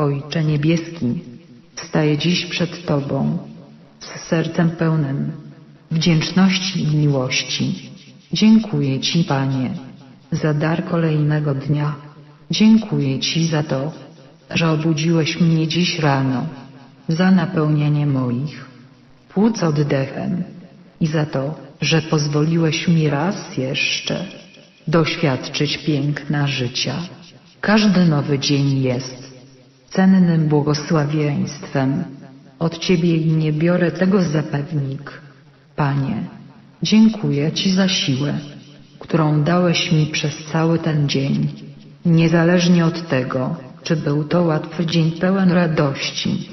Ojcze Niebieski, staję dziś przed Tobą z sercem pełnym wdzięczności i miłości. Dziękuję Ci, Panie, za dar kolejnego dnia. Dziękuję Ci za to, że obudziłeś mnie dziś rano, za napełnienie moich płuc oddechem i za to, że pozwoliłeś mi raz jeszcze doświadczyć piękna życia. Każdy nowy dzień jest cennym błogosławieństwem od Ciebie nie biorę tego za pewnik. Panie, dziękuję Ci za siłę, którą dałeś mi przez cały ten dzień, niezależnie od tego, czy był to łatwy dzień pełen radości,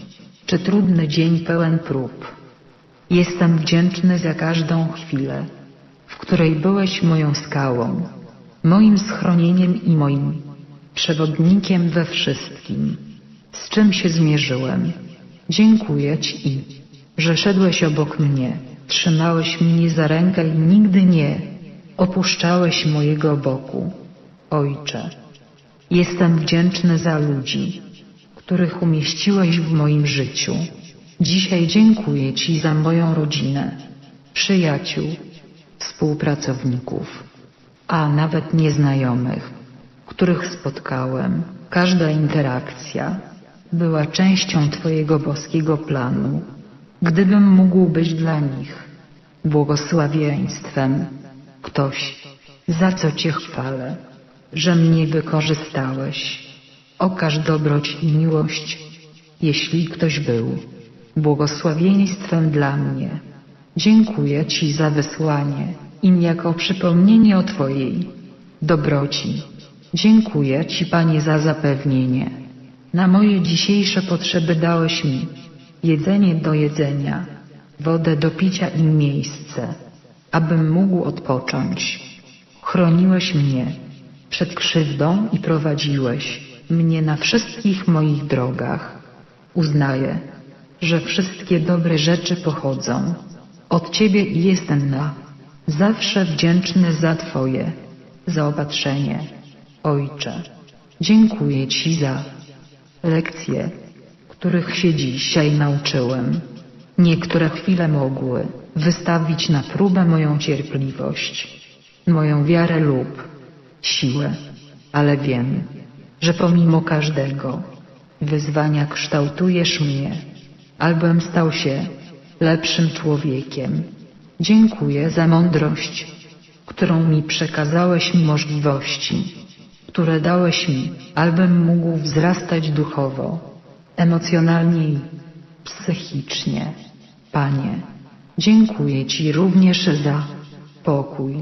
czy trudny dzień pełen prób. Jestem wdzięczny za każdą chwilę, w której byłeś moją skałą, moim schronieniem i moim przewodnikiem we wszystkim, z czym się zmierzyłem. Dziękuję Ci, że szedłeś obok mnie, trzymałeś mnie za rękę i nigdy nie opuszczałeś mojego boku. Ojcze, jestem wdzięczny za ludzi, których umieściłeś w moim życiu. Dzisiaj dziękuję Ci za moją rodzinę, przyjaciół, współpracowników, a nawet nieznajomych, których spotkałem. Każda interakcja była częścią Twojego boskiego planu. Gdybym mógł być dla nich błogosławieństwem, ktoś, za co Cię chwalę, że mnie wykorzystałeś. Okaż dobroć i miłość, jeśli ktoś był błogosławieństwem dla mnie. Dziękuję Ci za wysłanie im jako przypomnienie o Twojej dobroci. Dziękuję Ci, Panie, za zapewnienie. Na moje dzisiejsze potrzeby dałeś mi jedzenie do jedzenia, wodę do picia i miejsce, abym mógł odpocząć. Chroniłeś mnie przed krzywdą i prowadziłeś mnie na wszystkich moich drogach. Uznaję, że wszystkie dobre rzeczy pochodzą od Ciebie i jestem na zawsze wdzięczny za Twoje zaopatrzenie. Ojcze, dziękuję Ci za lekcje, których się dzisiaj nauczyłem. Niektóre chwile mogły wystawić na próbę moją cierpliwość, moją wiarę lub siłę, ale wiem, że pomimo każdego wyzwania kształtujesz mnie, albym stał się lepszym człowiekiem. Dziękuję za mądrość, którą mi przekazałeś możliwości, które dałeś mi, albym mógł wzrastać duchowo, emocjonalnie i psychicznie. Panie, dziękuję Ci również za pokój,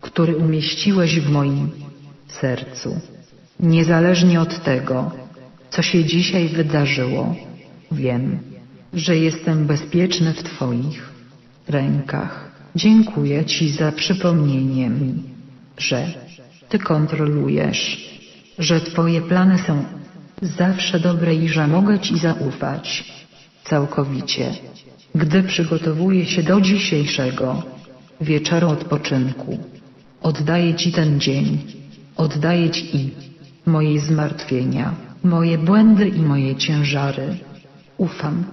który umieściłeś w moim sercu. Niezależnie od tego, co się dzisiaj wydarzyło, wiem, że jestem bezpieczny w Twoich rękach. Dziękuję Ci za przypomnienie mi, że Ty kontrolujesz, że Twoje plany są zawsze dobre i że mogę Ci zaufać całkowicie. Gdy przygotowuję się do dzisiejszego wieczoru odpoczynku, oddaję Ci ten dzień, oddaję Ci i moje zmartwienia, moje błędy i moje ciężary. Ufam,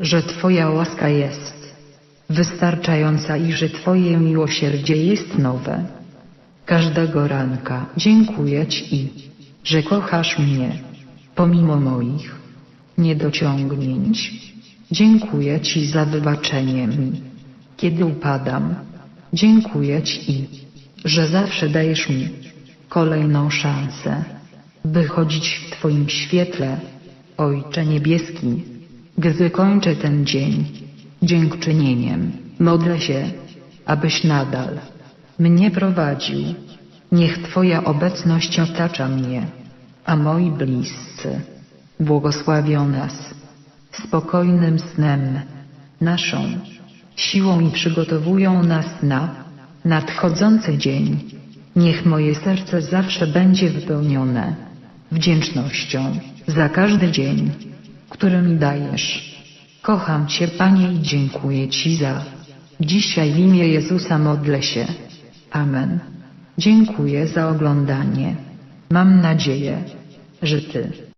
że Twoja łaska jest wystarczająca i że Twoje miłosierdzie jest nowe. Każdego ranka dziękuję Ci, że kochasz mnie, pomimo moich niedociągnięć. Dziękuję Ci za wybaczenie mi, kiedy upadam. Dziękuję Ci, że zawsze dajesz mi kolejną szansę, by chodzić w Twoim świetle, Ojcze Niebieski. Gdy kończę ten dzień dziękczynieniem, modlę się, abyś nadal mnie prowadził. Niech Twoja obecność otacza mnie, a moi bliscy błogosławią nas spokojnym snem naszą siłą i przygotowują nas na nadchodzący dzień. Niech moje serce zawsze będzie wypełnione wdzięcznością za każdy dzień, który mi dajesz. Kocham Cię, Panie, i dziękuję Ci za dzisiaj w imię Jezusa modlę się. Amen. Dziękuję za oglądanie. Mam nadzieję, że Ty